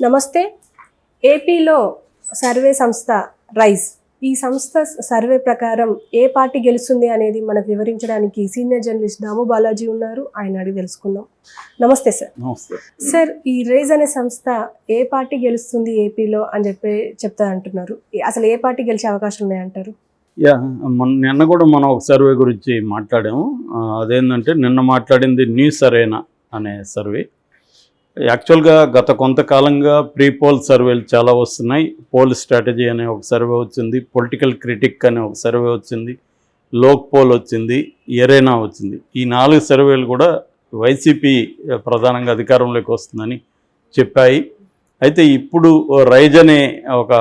నమస్తే. ఏపీలో సర్వే సంస్థ రైజ్. ఈ సంస్థ సర్వే ప్రకారం ఏ పార్టీ గెలుస్తుంది అనేది మనకు వివరించడానికి సీనియర్ జర్నలిస్ట్ దాము బాలాజీ ఉన్నారు. ఆయన అడిగి తెలుసుకుందాం. నమస్తే సార్. నమస్తే. సార్ ఈ రైజ్ అనే సంస్థ ఏ పార్టీ గెలుస్తుంది ఏపీలో అని చెప్పి చెప్తా అంటున్నారు. అసలు ఏ పార్టీ గెలిచే అవకాశం ఉన్నాయంటారు యా నిన్న కూడా మనం ఒక సర్వే గురించి మాట్లాడాము. అదేంటంటే నిన్న మాట్లాడింది న్యూస్ సరేనా అనే సర్వే. యాక్చువల్గా గత కొంతకాలంగా ప్రీ పోల్ సర్వేలు చాలా వస్తున్నాయి. పోల్ స్ట్రాటజీ అనే ఒక సర్వే వచ్చింది. పొలిటికల్ క్రిటిక్ అనే ఒక సర్వే వచ్చింది. లోక్ పోల్ వచ్చింది. ఎరేనా వచ్చింది. ఈ నాలుగు సర్వేలు కూడా వైసీపీ ప్రధానంగా అధికారంలోకి వస్తుందని చెప్పాయి. అయితే ఇప్పుడు రైజ్ అనే ఒక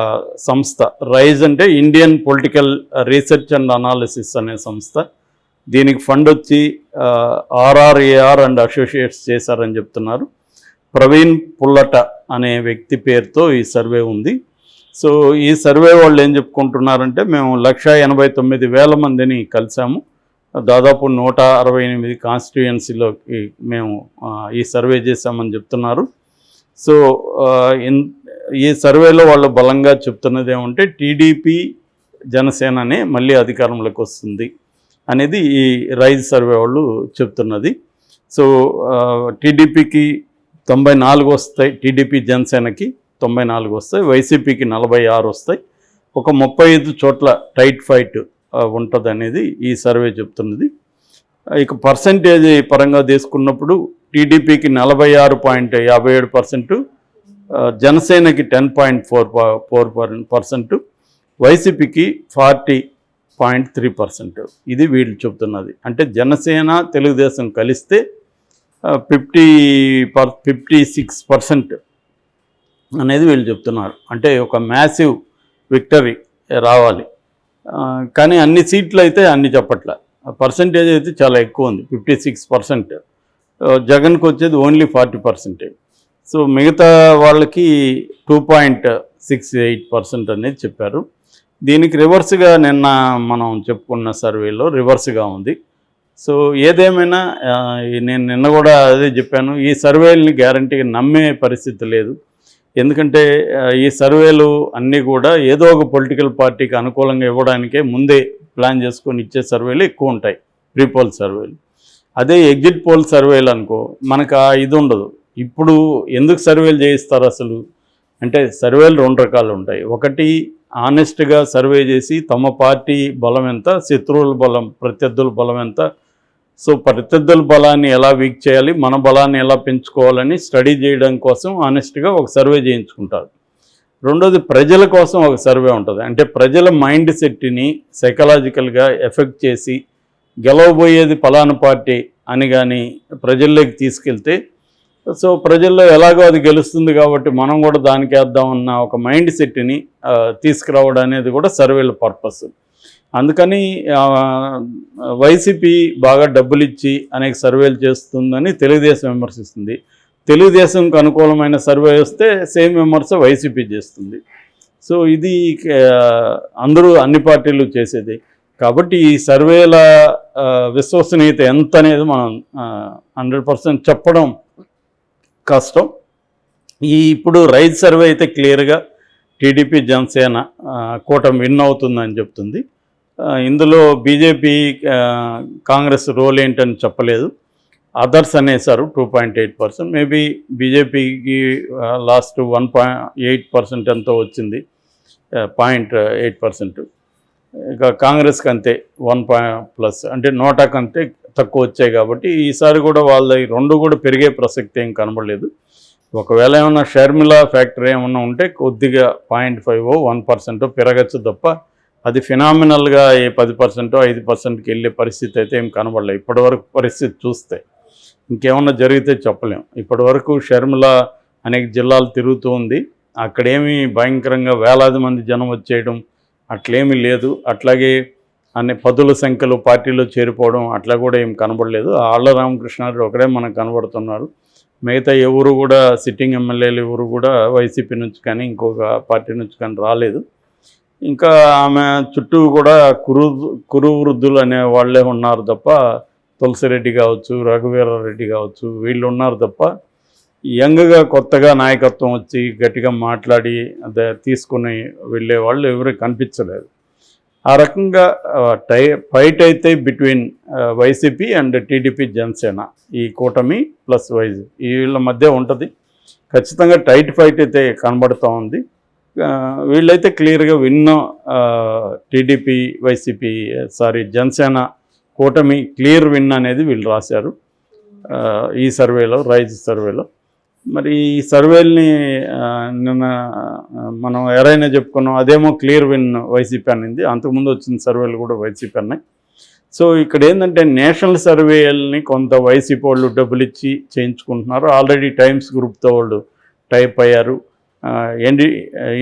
సంస్థ రైజ్ అంటే Indian political research and analysis అనే సంస్థ దీనికి ఫండ్ వచ్చి ఆర్ఆర్ఏఆర్ అండ్ అసోసియేట్స్ చేశారని చెప్తున్నారు. ప్రవీణ్ పుల్లట అనే వ్యక్తి పేరుతో ఈ సర్వే ఉంది. సో ఈ సర్వే వాళ్ళు ఏం చెప్పుకుంటున్నారంటే మేము లక్ష ఎనభై తొమ్మిది వేల మందిని కలిసాము. దాదాపు నూట అరవై ఎనిమిది కాన్స్టిట్యుయెన్సీలోకి మేము ఈ సర్వే చేశామని చెప్తున్నారు. సో ఇన్ ఈ సర్వేలో వాళ్ళు బలంగా చెప్తున్నది ఏమంటే టీడీపీ జనసేననే మళ్ళీ అధికారంలోకి వస్తుంది అనేది ఈ రైజ్ సర్వే వాళ్ళు చెప్తున్నది. సో టీడీపీకి తొంభై నాలుగు వస్తాయి టీడీపీ జనసేనకి తొంభై నాలుగు వస్తాయి వైసీపీకి నలభై ఆరు వస్తాయి. ఒక ముప్పై ఐదు చోట్ల టైట్ ఫైట్ ఉంటుంది అనేది ఈ సర్వే చెప్తున్నది. ఇక పర్సంటేజ్ పరంగా తీసుకున్నప్పుడు టీడీపీకి నలభై ఆరు పాయింట్ యాభై ఏడు పర్సెంటు జనసేనకి ten point four four percent వైసీపీకి ఫార్టీ పాయింట్ త్రీ పర్సెంట్. ఇది వీళ్ళు చెబుతున్నది అంటే జనసేన తెలుగుదేశం కలిస్తే fifty per fifty six percent అనేది వీళ్ళు చెప్తున్నారు. అంటే ఒక మ్యాసివ్ విక్టరీ రావాలి. కానీ అన్ని సీట్లు అయితే అన్ని చెప్పట్ల. పర్సంటేజ్ అయితే చాలా ఎక్కువ ఉంది. Fifty six percent. జగన్కి వచ్చేది ఓన్లీ ఫార్టీ పర్సెంటేజ్ సో మిగతా వాళ్ళకి two point six eight percent అనేది చెప్పారు. దీనికి రివర్స్గా నిన్న మనం చెప్పుకున్న సర్వేలో రివర్స్గా ఉంది. సో ఏదేమైనా నేను నిన్న కూడా అదే చెప్పాను ఈ సర్వేల్ని గ్యారంటీగా నమ్మే పరిస్థితి లేదు. ఎందుకంటే ఈ సర్వేలు అన్నీ కూడా ఏదో ఒక పొలిటికల్ పార్టీకి అనుకూలంగా ఇవ్వడానికే ముందే ప్లాన్ చేసుకొని ఇచ్చే సర్వేలు ఎక్కువ ఉంటాయి ప్రీ పోల్ సర్వేలు. అదే ఎగ్జిట్ పోల్ సర్వేలు అనుకో మనకు ఆ ఇది ఉండదు. ఇప్పుడు ఎందుకు సర్వేలు చేయిస్తారు అసలు? అంటే సర్వేలు రెండు రకాలు ఉంటాయి. ఒకటి ఆనెస్ట్గా సర్వే చేసి తమ పార్టీ బలం ఎంత శత్రువుల బలం ప్రత్యర్థుల బలం ఎంత సో ప్రత్యర్థుల బలాన్ని ఎలా వీక్ చేయాలి మన బలాన్ని ఎలా పెంచుకోవాలని స్టడీ చేయడం కోసం ఆనెస్ట్గా ఒక సర్వే చేయించుకుంటారు. రెండోది ప్రజల కోసం ఒక సర్వే ఉంటుంది. అంటే ప్రజల మైండ్ సెట్ని సైకలాజికల్గా ఎఫెక్ట్ చేసి గెలవబోయేది ఫలాన పార్టీ అని కానీ ప్రజల్లోకి తీసుకెళ్తే సో ప్రజల్లో ఎలాగో అది గెలుస్తుంది కాబట్టి మనం కూడా దానికి వేద్దామన్న ఒక మైండ్ సెట్ని తీసుకురావడం అనేది కూడా సర్వేల పర్పస్. అందుకని వైసీపీ బాగా డబ్బులు ఇచ్చి అనేక సర్వేలు చేస్తుందని తెలుగుదేశం విమర్శిస్తుంది. తెలుగుదేశంకు అనుకూలమైన సర్వే వస్తే సేమ్ విమర్శ వైసీపీ చేస్తుంది. సో ఇది అందరూ అన్ని పార్టీలు చేసేది. కాబట్టి ఈ సర్వేల విశ్వసనీయత ఎంత అనేది మనం హండ్రెడ్ పర్సెంట్ చెప్పడం కష్టం. ఈ ఇప్పుడు రైతు సర్వే అయితే క్లియర్గా టీడీపీ జనసేన కూటమి విన్ అవుతుందని చెప్తుంది. ఇందులో బీజేపీ కాంగ్రెస్ రోల్ ఏంటని చెప్పలేదు. Others అనేసారు two point eight percent maybe బీజేపీకి last one point eight percent ఎంతో వచ్చింది. పాయింట్ ఎయిట్ పర్సెంట్ ఇక కాంగ్రెస్కి అంతే వన్ పాయింట్ ప్లస్ అంటే నోటాకు అంతే తక్కువ వచ్చాయి కాబట్టి ఈసారి కూడా వాళ్ళ రెండు కూడా పెరిగే ప్రసక్తి ఏం కనబడలేదు. ఒకవేళ ఏమైనా షర్మిలా ఫ్యాక్టరీ ఏమన్నా ఉంటే కొద్దిగా పాయింట్ ఫైవ్ వన్ పర్సెంట్ పెరగచ్చు తప్ప అది ఫినామినల్గా ఏ పది పర్సెంటో ఐదు పర్సెంట్కి వెళ్ళే పరిస్థితి అయితే ఏం కనబడలేదు. ఇప్పటివరకు పరిస్థితి చూస్తే ఇంకేమన్నా జరిగితే చెప్పలేం. ఇప్పటివరకు షర్మిల అనేక జిల్లాలు తిరుగుతూ ఉంది. అక్కడేమీ భయంకరంగా వేలాది మంది జనం వచ్చేయడం అట్లేమీ లేదు. అట్లాగే అన్ని పదుల సంఖ్యలో పార్టీలో చేరిపోవడం అట్లా కూడా ఏం కనబడలేదు. ఆళ్ళ రామకృష్ణారెడ్డి ఒకడే మనకు కనబడుతున్నారు. మిగతా ఎవరు కూడా సిట్టింగ్ ఎమ్మెల్యేలు ఎవరు కూడా వైసీపీ నుంచి కానీ ఇంకొక పార్టీ నుంచి కానీ రాలేదు. ఇంకా ఆమె చుట్టూ కూడా కురు కురు వృద్ధులు అనే వాళ్ళే ఉన్నారు తప్ప తులసిరెడ్డి కావచ్చు రఘువీరారెడ్డి కావచ్చు వీళ్ళు ఉన్నారు తప్ప యంగ్గా కొత్తగా నాయకత్వం వచ్చి గట్టిగా మాట్లాడి అదే తీసుకుని వెళ్ళే వాళ్ళు ఎవరు కనిపించలేదు. ఆ రకంగా టై ఫైట్ అయితే between YCP and TDP Janasena ఈ కూటమి ప్లస్ వైజ్. వీళ్ళ మధ్య ఉంటుంది. ఖచ్చితంగా టైట్ ఫైట్ అయితే కనబడుతూ ఉంది. వీళ్ళైతే క్లియర్గా విన్నో టీడీపీ వైసీపీ సారీ జనసేన కూటమి క్లియర్ విన్ అనేది వీళ్ళు రాశారు. ఈ సర్వేలో రైజ్ సర్వేలో. మరి ఈ సర్వేల్ని నిన్న మనం ఎవరైనా చెప్పుకున్నాం అదేమో క్లియర్ విన్ వైసీపీ అనింది. అంతకుముందు వచ్చిన సర్వేలు కూడా వైసీపీ అన్నాయి. సో ఇక్కడ ఏంటంటే నేషనల్ సర్వేల్ని కొంత వైసీపీ వాళ్ళు డబ్బులు ఇచ్చి చేయించుకుంటున్నారు. ఆల్రెడీ టైమ్స్ గ్రూప్తో వాళ్ళు టైప్ అయ్యారు. ఎన్డి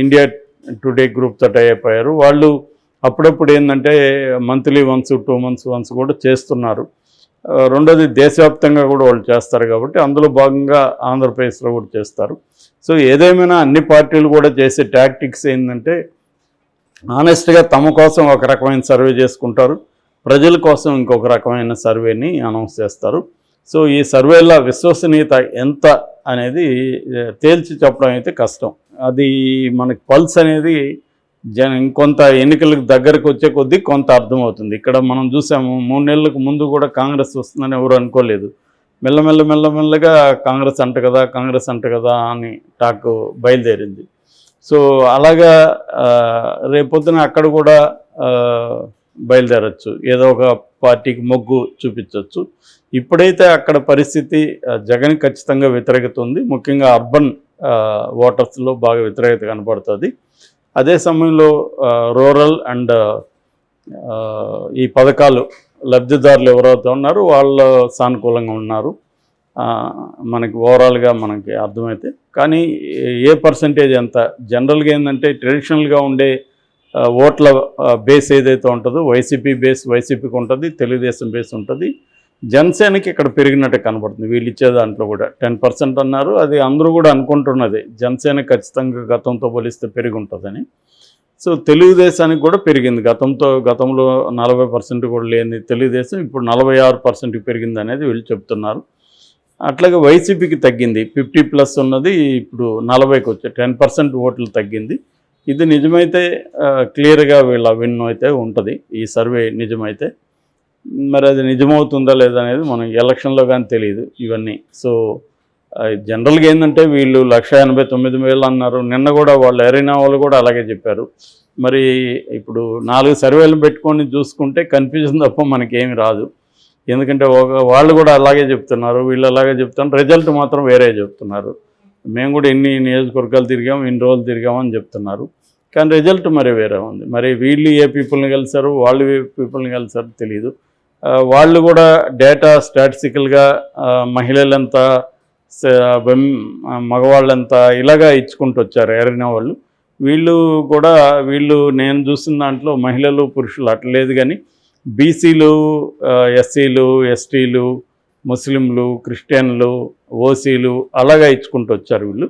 ఇండియా టుడే గ్రూప్తో టైప్ అయ్యారు. వాళ్ళు అప్పుడప్పుడు ఏంటంటే monthly once two months once కూడా చేస్తున్నారు. రెండోది దేశవ్యాప్తంగా కూడా వాళ్ళు చేస్తారు కాబట్టి అందులో భాగంగా ఆంధ్రప్రదేశ్లో కూడా చేస్తారు. సో ఏదేమైనా అన్ని పార్టీలు కూడా చేసే టాక్టిక్స్ ఏంటంటే ఆనెస్ట్గా తమ కోసం ఒక రకమైన సర్వే చేసుకుంటారు. ప్రజల కోసం ఇంకొక రకమైన సర్వేని అనౌన్స్ చేస్తారు. సో ఈ సర్వేల విశ్వసనీయత ఎంత అనేది తేల్చి చెప్పడం అయితే కష్టం. అది మనకి పల్స్ అనేది జన ఇంకొంత ఎన్నికలకు దగ్గరకు వచ్చే కొద్దీ కొంత అర్థమవుతుంది. ఇక్కడ మనం చూసాము మూడు నెలలకు ముందు కూడా కాంగ్రెస్ వస్తుందని ఎవరు అనుకోలేదు. మెల్లమెల్ల మెల్లమెల్లగా కాంగ్రెస్ అంట కదా కాంగ్రెస్ అంట కదా అని టాక్ బయలుదేరింది. సో అలాగా రేపొద్దున అక్కడ కూడా బయలుదేరచ్చు. ఏదో ఒక పార్టీకి మొగ్గు చూపించవచ్చు ఇప్పుడైతే అక్కడ పరిస్థితి జగన్ ఖచ్చితంగా వ్యతిరేకత ఉంది ముఖ్యంగా అర్బన్ ఓటర్స్లో బాగా వ్యతిరేకత కనపడుతుంది. అదే సమయంలో రూరల్ అండ్ ఈ పథకాలు లబ్ధిదారులు ఎవరైతే ఉన్నారో వాళ్ళు సానుకూలంగా ఉన్నారు. మనకి ఓవరాల్గా మనకి అర్థమైతే. కానీ ఏ పర్సంటేజ్ ఎంత? జనరల్గా ఏంటంటే ట్రెడిషనల్గా ఉండే ఓట్ల బేస్ ఏదైతే ఉంటుందో వైసీపీ బేస్ వైసీపీకి ఉంటుంది తెలుగుదేశం బేస్ ఉంటుంది. జనసేనకి ఇక్కడ పెరిగినట్టు కనబడుతుంది. వీళ్ళు ఇచ్చే దాంట్లో కూడా టెన్ పర్సెంట్ అన్నారు. అది అందరూ కూడా అనుకుంటున్నది. జనసేన ఖచ్చితంగా గతంతో పోలిస్తే పెరిగి ఉంటుందని సో తెలుగుదేశానికి కూడా పెరిగింది. గతంతో గతంలో నలభై పర్సెంట్ కూడా లేని తెలుగుదేశం ఇప్పుడు నలభై ఆరు పర్సెంట్కి పెరిగింది అనేది వీళ్ళు చెప్తున్నారు. అట్లాగే వైసీపీకి తగ్గింది. ఫిఫ్టీ ప్లస్ ఉన్నది. ఇప్పుడు నలభైకి వచ్చే టెన్ పర్సెంట్ ఓట్లు తగ్గింది. ఇది నిజమైతే క్లియర్గా వీళ్ళ విన్ అయితే ఉంటుంది. ఈ సర్వే నిజమైతే. మరి అది నిజమవుతుందా లేదా అనేది మనం ఎలక్షన్లో కానీ తెలియదు ఇవన్నీ. సో జనరల్గా ఏంటంటే వీళ్ళు లక్ష ఎనభై తొమ్మిది వేలు అన్నారు. నిన్న కూడా వాళ్ళు ఎరైనా వాళ్ళు కూడా అలాగే చెప్పారు. మరి ఇప్పుడు నాలుగు సర్వేలు పెట్టుకొని చూసుకుంటే కన్ఫ్యూజన్ తప్ప మనకేమి రాదు. ఎందుకంటే ఒక వాళ్ళు కూడా అలాగే చెప్తున్నారు వీళ్ళు అలాగే చెప్తున్నారు. రిజల్ట్ మాత్రం వేరే చెప్తున్నారు. మేము కూడా ఎన్ని నియోజకవర్గాలు తిరిగాం ఇన్ని రోజులు తిరిగామని చెప్తున్నారు. కానీ రిజల్ట్ మరి వేరే ఉంది. మరి వీళ్ళు ఏ పీపుల్ని కలిసారు వాళ్ళు ఏ పీపుల్ని కలిసారు తెలియదు వాళ్ళు కూడా డేటా స్టాటిస్టికల్గా మహిళలంతా మగవాళ్ళంతా ఇలాగా ఇచ్చుకుంటూ వచ్చారు ఎరిన వాళ్ళు. వీళ్ళు కూడా వీళ్ళు నేను చూసిన దాంట్లో మహిళలు పురుషులు అట్లా లేదు కానీ బీసీలు ఎస్సీలు ఎస్టీలు ముస్లింలు క్రిస్టియన్లు ఓసీలు అలాగా ఇచ్చుకుంటూ వచ్చారు వీళ్ళు.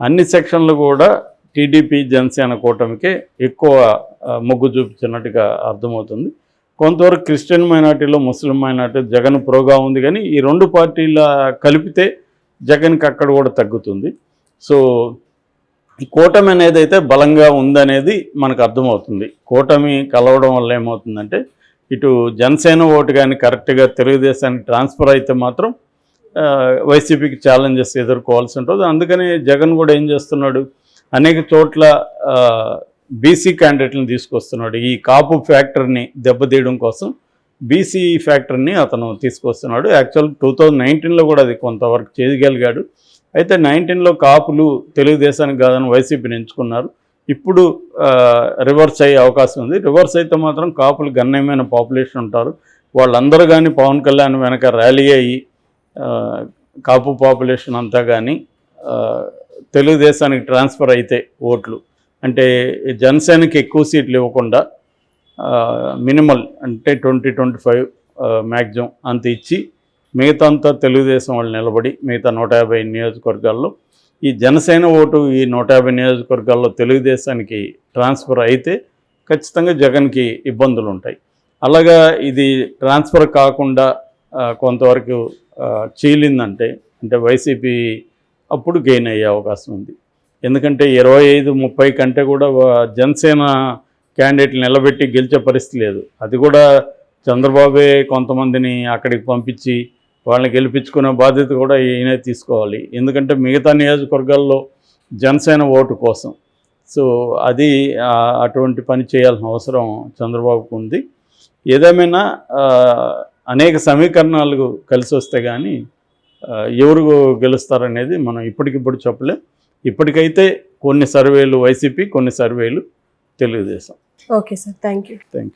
అన్ని సెక్షన్లు కూడా టీడీపీ జనసేన కూటమికే ఎక్కువ మొగ్గు చూపించినట్టుగా అర్థమవుతుంది. కొంతవరకు క్రిస్టియన్ మైనార్టీలో ముస్లిం మైనార్టీ జగన్ ప్రోగా ఉంది కానీ ఈ రెండు పార్టీల కలిపితే జగన్కి అక్కడ కూడా తగ్గుతుంది. సో ఈ కూటమి అనేది అయితే బలంగా ఉందనేది మనకు అర్థమవుతుంది. కూటమి కలవడం వల్ల ఏమవుతుందంటే ఇటు జనసేన ఓటు కానీ కరెక్ట్గా తెలుగుదేశానికి ట్రాన్స్ఫర్ అయితే మాత్రం వైసీపీకి ఛాలెంజెస్ ఎదుర్కోవాల్సి ఉంటుంది. అందుకని జగన్ కూడా ఏం చేస్తున్నాడు? అనేక చోట్ల బీసీ క్యాండిడేట్లను తీసుకొస్తున్నాడు. ఈ కాపు ఫ్యాక్టర్ని దెబ్బతీయడం కోసం బీసీ ఫ్యాక్టర్ని అతను తీసుకొస్తున్నాడు. యాక్చువల్ టూ థౌజండ్ నైన్టీన్లో కూడా అది కొంతవరకు చేయగలిగాడు అయితే నైన్టీన్లో కాపులు తెలుగుదేశానికి కాదని వైసీపీని ఎంచుకున్నారు. ఇప్పుడు రివర్స్ అయ్యే అవకాశం ఉంది. రివర్స్ అయితే మాత్రం కాపులు గణనీయమైన పాపులేషన్ ఉంటారు. వాళ్ళందరూ కానీ పవన్ కళ్యాణ్ వెనక ర్యాలీ అయ్యి కాపు పాపులేషన్ అంతా కానీ తెలుగుదేశానికి ట్రాన్స్ఫర్ అయితే ఓట్లు. అంటే జనసేనకి ఎక్కువ సీట్లు ఇవ్వకుండా మినిమల్ అంటే ట్వంటీ ట్వంటీ ఫైవ్ మ్యాక్సిమం అంత ఇచ్చి మిగతా అంతా తెలుగుదేశం వాళ్ళు నిలబడి మిగతా నూట యాభై నియోజకవర్గాల్లో ఈ జనసేన ఓటు ఈ నూట యాభై నియోజకవర్గాల్లో తెలుగుదేశానికి ట్రాన్స్ఫర్ అయితే ఖచ్చితంగా జగన్కి ఇబ్బందులు ఉంటాయి. అలాగా ఇది ట్రాన్స్ఫర్ కాకుండా కొంతవరకు చీలిందంటే అంటే వైసీపీ అప్పుడు గెయిన్ అయ్యే అవకాశం ఉంది. ఎందుకంటే ఇరవై ఐదు ముప్పై కంటే కూడా జనసేన క్యాండిడేట్లు నిలబెట్టి గెలిచే పరిస్థితి లేదు. అది కూడా చంద్రబాబే కొంతమందిని అక్కడికి పంపించి వాళ్ళని గెలిపించుకునే బాధ్యత కూడా ఈయనే తీసుకోవాలి. ఎందుకంటే మిగతా నియోజకవర్గాల్లో జనసేన ఓటు కోసం. సో అది అటువంటి పని చేయాల్సిన అవసరం చంద్రబాబుకు ఉంది. ఏదేమైనా అనేక సమీకరణాలు కలిసి వస్తే కానీ ఎవరు గెలుస్తారనేది మనం ఇప్పటికిప్పుడు చెప్పలేం. ఇప్పటికైతే కొన్ని సర్వేలు వైసీపీ కొన్ని సర్వేలు Telugudesam. Okay sir. Thank you thank you